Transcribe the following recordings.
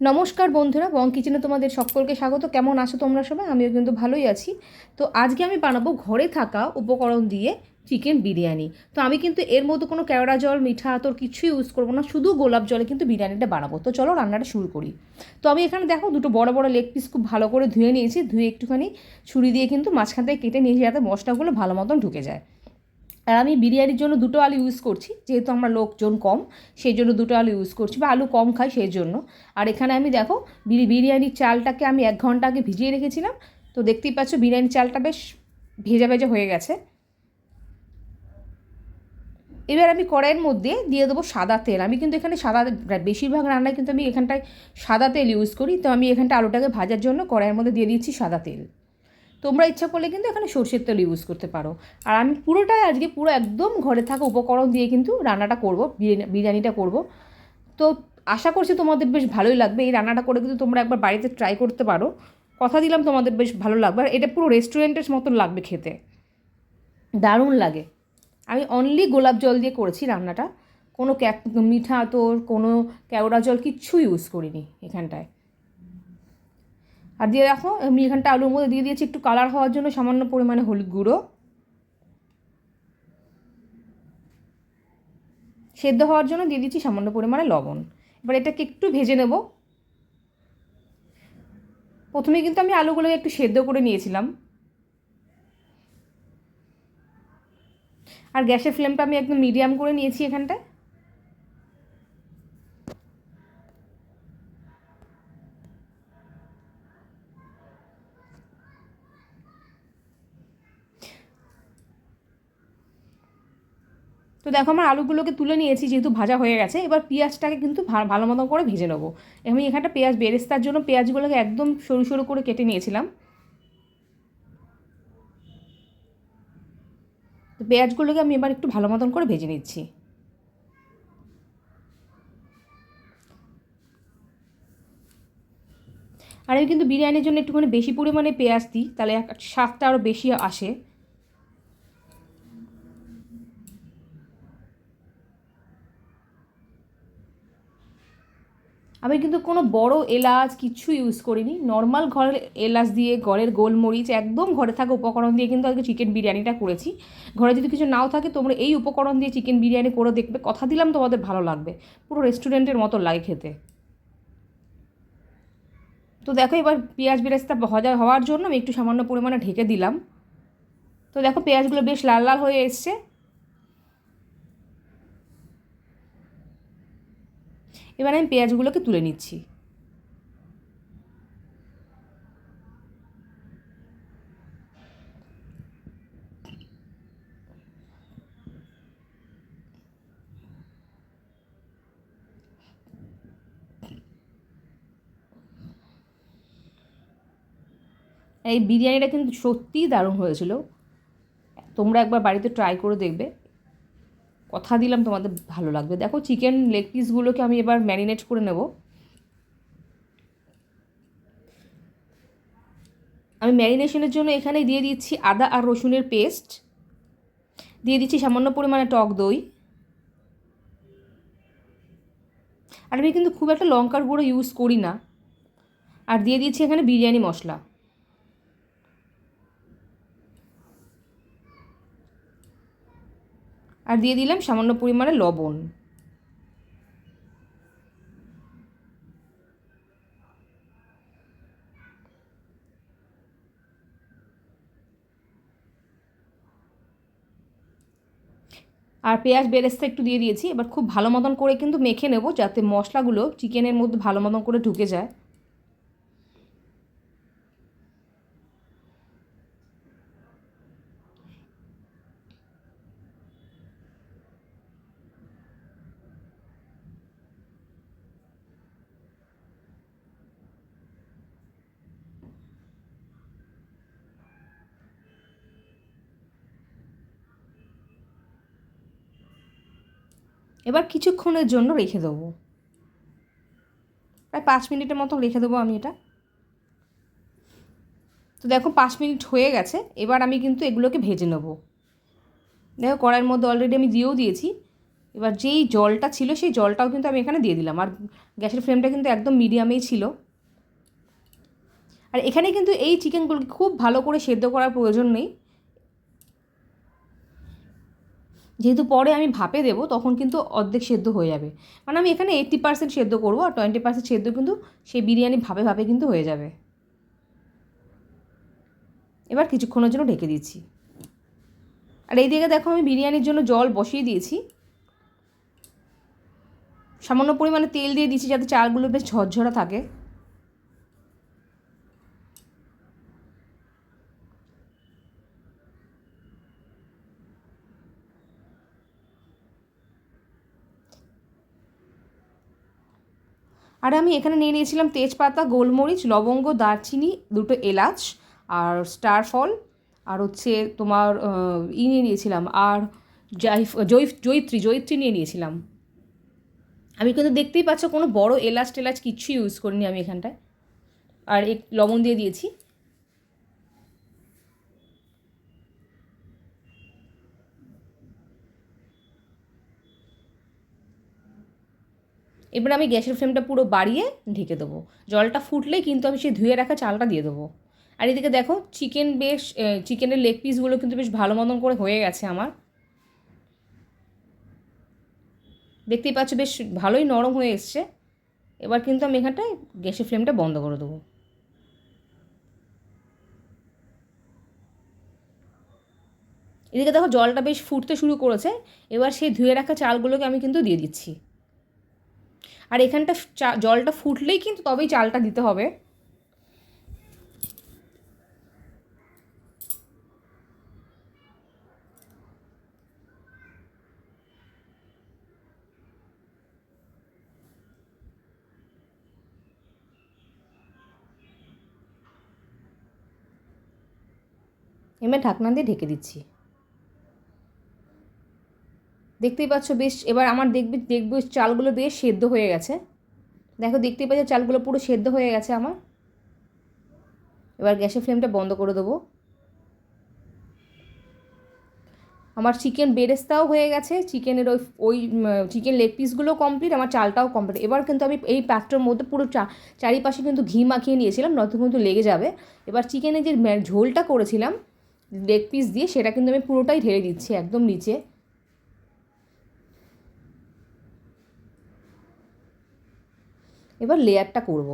নমস্কার বন্ধুরা, বং কিচেনে তোমাদের সকলকে স্বাগত। কেমন আছো তোমরা সবাই? আমিও কিন্তু ভালোই আছি। তো আজকে আমি বানাবো ঘরে থাকা উপকরণ দিয়ে চিকেন বিরিয়ানি। তো আমি কিন্তু এর মধ্যে কোনো কেওড়া জল, মিঠা আতর কিছুই ইউজ করব না, শুধু গোলাপ জলে কিন্তু বিরিয়ানিটা বানাবো। তো চলো রান্নাটা শুরু করি। তো আমি এখানে দেখো দুটো বড় বড় লেগ পিস খুব ভালো করে ধুয়ে নিয়েছি। ধুয়ে একটুখানি ছুরি দিয়ে কিন্তু মাঝখান থেকে কেটে নিয়েছি যাতে মশলাগুলো ভালো মতন ঢুকে যায়। আর আমি বিরিয়ানির জন্য দুটো আলু ইউজ করছি, যেহেতু আমরা লোকজন কম, সেই জন্য দুটো আলু ইউজ করছি, বা আলু কম খাই সেই জন্য। আর এখানে আমি দেখো, বিরি বিরিয়ানির চালটাকে আমি এক ঘণ্টা আগে ভিজিয়ে রেখেছিলাম। তো দেখতেই পাচ্ছ বিরিয়ানির চালটা বেশ ভেজা ভেজা হয়ে গেছে। এবার আমি কড়াইয়ের মধ্যে দিয়ে দেবো সাদা তেল। আমি কিন্তু এখানে সাদা বেশিরভাগ রান্নায় কিন্তু আমি এখানটায় সাদা তেল ইউজ করি। তো আমি এখানটা আলুটাকে ভাজার জন্য কড়াইয়ের মধ্যে দিয়ে দিচ্ছি সাদা তেল। তোমরা ইচ্ছা করলে কিন্তু এখানে সর্ষের তেল ইউজ করতে পারো। আর আমি পুরোটাই আজকে পুরো একদম ঘরে থাকা উপকরণ দিয়ে কিন্তু রান্নাটা করব বিরিয়ানিটা করব। তো আশা করছি তোমাদের বেশ ভালোই লাগবে। এই রান্নাটা করে কিন্তু তোমরা একবার বাড়িতে ট্রাই করতে পারো। কথা দিলাম তোমাদের বেশ ভালো লাগবে। আর এটা পুরো রেস্টুরেন্টের মতন লাগবে খেতে। দারুণ লাগে। আমি অনলি গোলাপ জল দিয়ে করেছি রান্নাটা। কোনো ক্যাপ মিঠা তোর কোনো কেওড়া জল কিচ্ছু ইউজ করিনি এখানটায়। আর দিয়ে রাখো আমি এখানটা আলুর মধ্যে দিয়ে দিয়েছি একটু কালার হওয়ার জন্য সামান্য পরিমাণে হলুদ গুঁড়ো। সেদ্ধ হওয়ার জন্য দিয়ে দিচ্ছি সামান্য পরিমাণে লবণ। এবার এটাকে একটু ভেজে নেব। প্রথমে কিন্তু আমি আলুগুলোকে একটু সেদ্ধ করে নিয়েছিলাম। আর গ্যাসের ফ্লেমটা আমি একদম মিডিয়াম করে নিয়েছি এখানটায়। দেখো আমার আলুগুলোকে তুলে নিয়েছি, যেহেতু ভাজা হয়ে গেছে, এবার পেঁয়াজটাকে কিন্তু ভালো মতো করে ভেজে নেব। আমি এখানটা পেঁয়াজ, বেরেস্তার জন্য পেঁয়াজগুলোকে একদম সরু সরু করে কেটে নিয়েছিলাম। তো পেঁয়াজগুলোকে আমি এবার একটু ভালো মতন করে ভেজে নিচ্ছি। আর আমি কিন্তু বিরিয়ানির জন্য একটুখানি বেশি পরিমাণে পেঁয়াজ দিই, তাহলে স্বাদটা আরও বেশি আসে। আমি কিন্তু কোনো বড় এলাচ কিছু ইউজ করিনি। নর্মাল ঘরের এলাচ দিয়ে, ঘরের গোলমরিচ, একদম ঘরে থাকা উপকরণ দিয়ে কিন্তু আজকে চিকেন বিরিয়ানিটা করেছি। ঘরে যদি কিছু নাও থাকে, তোমরা এই উপকরণ দিয়ে চিকেন বিরিয়ানি করে দেখবে। কথা দিলাম, তোমাদের ভালো লাগবে। পুরো রেস্টুরেন্টের মতো লাগে খেতে। তো দেখো, এবার পেঁয়াজ বেরেস্তা ভাজা হওয়ার জন্য আমি একটু সামান্য পরিমাণে ঢেকে দিলাম। তো দেখো, পেঁয়াজগুলো বেশ লাল লাল হয়ে এসছে। এবার আমি পেঁয়াজগুলোকে তুলে নিচ্ছি। এই বিরিয়ানিটা কিন্তু সত্যিই দারুণ হয়েছিল। তোমরা একবার বাড়িতে ট্রাই করে দেখবে। কথা দিলাম, তোমাদের ভালো লাগবে। দেখো চিকেন লেগ পিসগুলোকে আমি এবার ম্যারিনেট করে নেব। আমি ম্যারিনেশনের জন্য এখানে দিয়ে দিচ্ছি আদা আর রসুনের পেস্ট দিয়ে দিচ্ছি সামান্য পরিমাণে টক দই। আর আমি কিন্তু খুব একটা লঙ্কার গুঁড়ো ইউজ করি না। আর দিয়ে দিচ্ছি এখানে বিরিয়ানি মশলা। আর দিয়ে দিলাম সামান্য পরিমাণে লবণ। আর পেঁয়াজ বেরেস্তা একটু দিয়ে দিয়েছি, এবার খুব ভালো মতন করে কিন্তু মেখে নেব, যাতে মশলাগুলো চিকেনের মধ্যে ভালো মতন করে ঢুকে যায়। এবার কিছুক্ষণের জন্য রেখে দেবো। প্রায় পাঁচ মিনিটের মতো রেখে দেবো আমি এটা। তো দেখো পাঁচ মিনিট হয়ে গেছে, এবার আমি কিন্তু এগুলোকে ভেজে নেব। দেখো কড়াইয়ের মধ্যে অলরেডি আমি দিয়েও দিয়েছি। এবার যেই জলটা ছিল, সেই জলটাও কিন্তু আমি এখানে দিয়ে দিলাম। আর গ্যাসের ফ্লেমটা কিন্তু একদম মিডিয়ামেই ছিল। আর এখানে কিন্তু এই চিকেনগুলোকে খুব ভালো করে সেদ্ধ করার প্রয়োজন নেই। যেহেতু পরে আমি ভাপে দেবো, তখন কিন্তু অর্ধেক সেদ্ধ হয়ে যাবে। মানে আমি এখানে এইট্টি পার্সেন্ট সেদ্ধ করব আর টোয়েন্টি পার্সেন্ট সেদ্ধ কিন্তু সেই বিরিয়ানি ভাপে ভাপে কিন্তু হয়ে যাবে। এবার কিছুক্ষণের জন্য ঢেকে দিচ্ছি। আর এই দিকে দেখো আমি বিরিয়ানির জন্য জল বসিয়ে দিয়েছি। সামান্য পরিমাণে তেল দিয়ে দিয়েছি যাতে চালগুলো বেশ ঝরঝরা থাকে। আর আমি এখানে নিয়ে নিয়েছিলাম তেজপাতা, গোলমরিচ, লবঙ্গ, দারচিনি, দুটো এলাচ আর স্টার ফল। আর হচ্ছে তোমার ই নিয়ে নিয়েছিলাম আর জাইফ, জৈফ, জৈত্রী জৈত্রী নিয়ে নিয়েছিলাম। আমি কিন্তু দেখতেই পাচ্ছ কোনো বড় এলাচ টেলাচ কিচ্ছু ইউজ করিনি আমি এখানটায়। আর এক, লবণ দিয়ে দিয়েছি। এবার আমি গ্যাসের ফ্লেমটা পুরো বাড়িয়ে ঢেকে দেবো। জলটা ফুটলেই কিন্তু আমি সেই ধুয়ে রাখা চালটা দিয়ে দেবো। আর এদিকে দেখো চিকেন বেশ চিকেনের লেগ পিসগুলো কিন্তু বেশ ভালো মতন করে হয়ে গেছে আমার। দেখতেই পাচ্ছ বেশ ভালোই নরম হয়ে এসছে। এবার কিন্তু আমি এখানটায় গ্যাসের ফ্লেমটা বন্ধ করে দেবো। এদিকে দেখো, জলটা বেশ ফুটতে শুরু করেছে। এবার সেই ধুয়ে রাখা চালগুলোকে আমি কিন্তু দিয়ে দিচ্ছি। আর এখানটা জলটা ফুটলেই কিন্তু তবেই চালটা দিতে হবে। এবার ঢাকনা দিয়ে ঢেকে দিচ্ছি। দেখতেই পাচ্ছ বেশ, এবার আমার দেখবে দেখবে চালগুলো বেশ সেদ্ধ হয়ে গেছে। দেখো, দেখতেই পাচ্ছ চালগুলো পুরো সেদ্ধ হয়ে গেছে আমার। এবার গ্যাসের ফ্লেমটা বন্ধ করে দেবো। আমার চিকেন বেরেস্তাও হয়ে গেছে, চিকেনের ওই ওই চিকেন লেগ পিসগুলো কমপ্লিট আমার চালটাও কমপ্লিট এবার কিন্তু আমি এই প্যাকটার মধ্যে পুরো চা, চারিপাশে কিন্তু ঘি মাখিয়ে নিয়েছিলাম, নয়তো কিন্তু লেগে যাবে। এবার চিকেনের যে ঝোলটা করেছিলাম, লেগ পিস দিয়ে, সেটা কিন্তু আমি পুরোটাই ঢেলে দিচ্ছি একদম নিচে। এবার লেয়ারটা করব।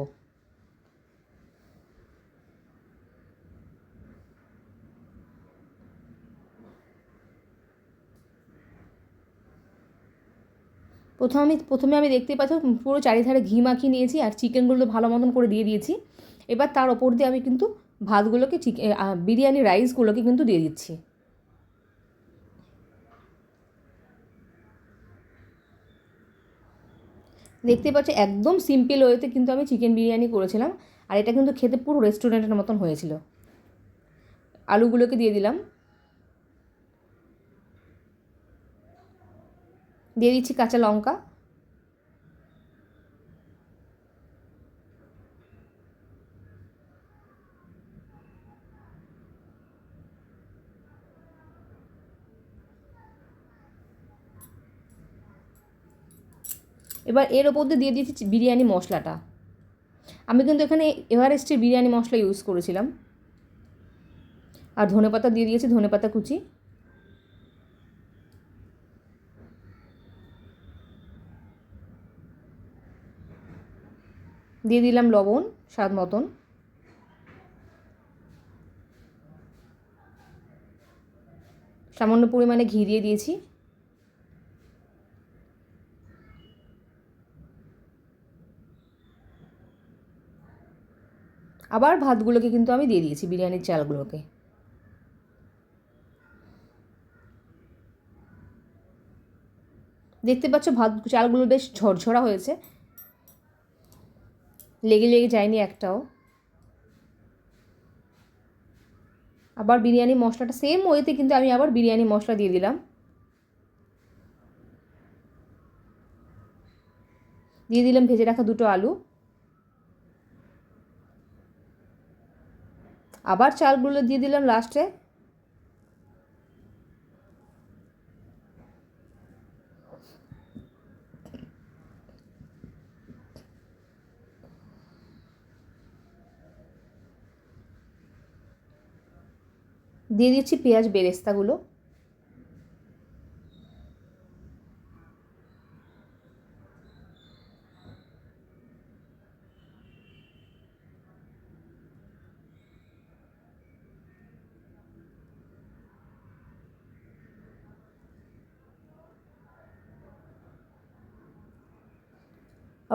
প্রথমে আমি প্রথমে আমি দেখতে পাচ্ছি, পুরো চারিধারে ঘি মাখিয়ে নিয়েছি আর চিকেনগুলো ভালো মতন করে দিয়ে দিয়েছি। এবার তার ওপর দিয়ে আমি কিন্তু ভাতগুলোকে চিকেন বিরিয়ানি, রাইসগুলোকে কিন্তু দিয়ে দিচ্ছি। দেখতে পাচ্ছি, একদম সিম্পল ওয়েতে কিন্তু আমি চিকেন বিরিয়ানি করেছিলাম। আর এটা কিন্তু খেতে পুরো রেস্টুরেন্টের মতন হয়েছিল। আলুগুলোকে দিয়ে দিলাম। দিয়ে দিচ্ছি কাঁচা লঙ্কা। এবার এর ওপর দিয়ে দিয়ে দিয়েছি বিরিয়ানি মশলাটা। আমি কিন্তু এখানে এভারেস্টের বিরিয়ানি মশলা ইউজ করেছিলাম। আর ধনে পাতা দিয়ে দিয়েছি ধনে পাতা কুচি। দিয়ে দিলাম লবণ, স্বাদ মতন। সামান্য পরিমাণে ঘি দিয়ে দিয়েছি। আবার ভাতগুলোকে কিন্তু আমি দিয়ে দিয়েছি, বিরিয়ানির চালগুলোকে। দেখতে পাচ্ছ ভাত চালগুলো বেশ ঝরঝরা হয়েছে। লেগে লেগে যায়নি একটাও। আবার বিরিয়ানি মশলাটা সেম ওয়েতে কিন্তু আমি আবার বিরিয়ানি মশলা দিয়ে দিলাম। দিয়ে দিলাম, ভেজে রাখা দুটো আলু। আবার চালগুলো দিয়ে দিলাম লাস্টে। দিয়ে দিচ্ছি পেঁয়াজ বেরেস্তাগুলো।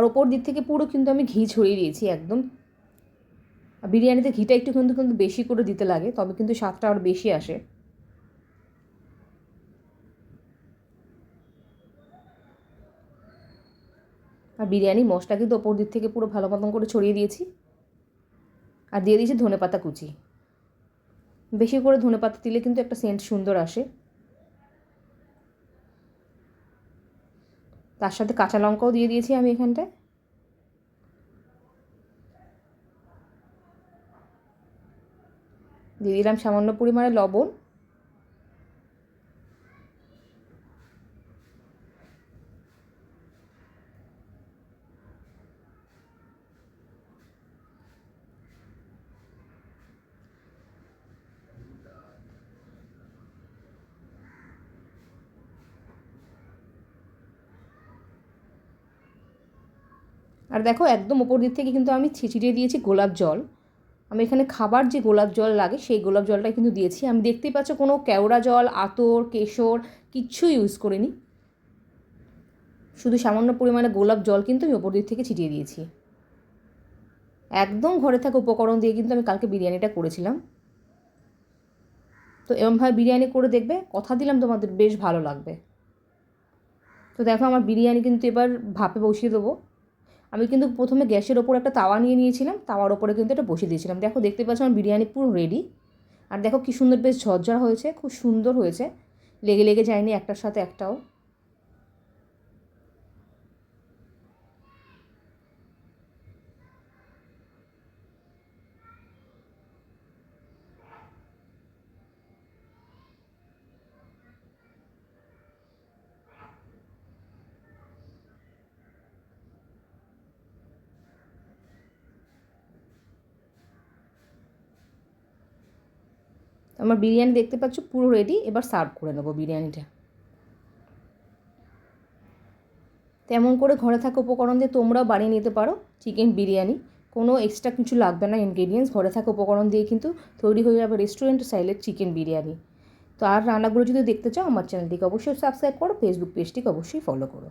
আর ওপর দিক থেকে পুরো কিন্তু আমি ঘি ছড়িয়ে দিয়েছি একদম। আর বিরিয়ানিতে ঘিটা একটু কিন্তু কিন্তু বেশি করে দিতে লাগে, তবে কিন্তু স্বাদটা আরও বেশি আসে। আর বিরিয়ানি মশলা কিন্তু ওপর দিক থেকে পুরো ভালো মতন করে ছড়িয়ে দিয়েছি। আর দিয়ে দিয়েছি ধনে পাতা কুচি। বেশি করে ধনে পাতা দিলে কিন্তু একটা সেন্ট সুন্দর আসে। তার সাথে কাঁচা লঙ্কাও দিয়ে দিয়েছি আমি এখানটায়। দিয়ে দিলাম সামান্য পরিমাণে লবণ। আর দেখো একদম ওপর দিক থেকে কিন্তু আমি ছিটিয়ে দিয়েছি গোলাপ জল। আমি এখানে খাবার যে গোলাপ জল লাগে, সেই গোলাপ জলটাই কিন্তু দিয়েছি। আমি দেখতেই পাচ্ছ কোনো কেওড়া জল, আতর, কেশর কিচ্ছু ইউজ করিনি। শুধু সামান্য পরিমাণে গোলাপ জল কিন্তু আমি ওপর দিক থেকে ছিটিয়ে দিয়েছি। একদম ঘরে থাকা উপকরণ দিয়ে কিন্তু আমি কালকে বিরিয়ানিটা করেছিলাম। তো এরমভাবে বিরিয়ানি করে দেখবে, কথা দিলাম তোমাদের, বেশ ভালো লাগবে। তো দেখো আমার বিরিয়ানি কিন্তু এবার ভাপে বসিয়ে দেবো। আমি কিন্তু প্রথমে গ্যাসের ওপর একটা তাওয়া নিয়ে নিয়েছিলাম, তাওয়ার ওপরে কিন্তু এটা বসিয়ে দিয়েছিলাম। দেখো, দেখতে পাচ্ছ আমার বিরিয়ানি পুরো রেডি আর দেখো কী সুন্দর বেশ ঝরঝর হয়েছে, খুব সুন্দর হয়েছে। লেগে লেগে যায়নি একটার সাথে একটাও। আমার বিরিয়ানি দেখতে পাচ্ছ, পুরো রেডি এবার সার্ভ করে নেব বিরিয়ানিটা। তেমন করে ঘরে থাকা উপকরণ দিয়ে তোমরাও বানিয়ে নিতে পারো চিকেন বিরিয়ানি। কোনো এক্সট্রা কিছু লাগবে না ইনগ্রেডিয়েন্টস ঘরে থাকা উপকরণ দিয়ে কিন্তু তৈরি হয়ে যাবে রেস্টুরেন্ট স্টাইলের চিকেন বিরিয়ানি। তো আর রান্নাগুলো যদি দেখতে চাও, আমার চ্যানেলটিকে অবশ্যই সাবস্ক্রাইব করো ফেসবুক পেজটিকে অবশ্যই ফলো করো।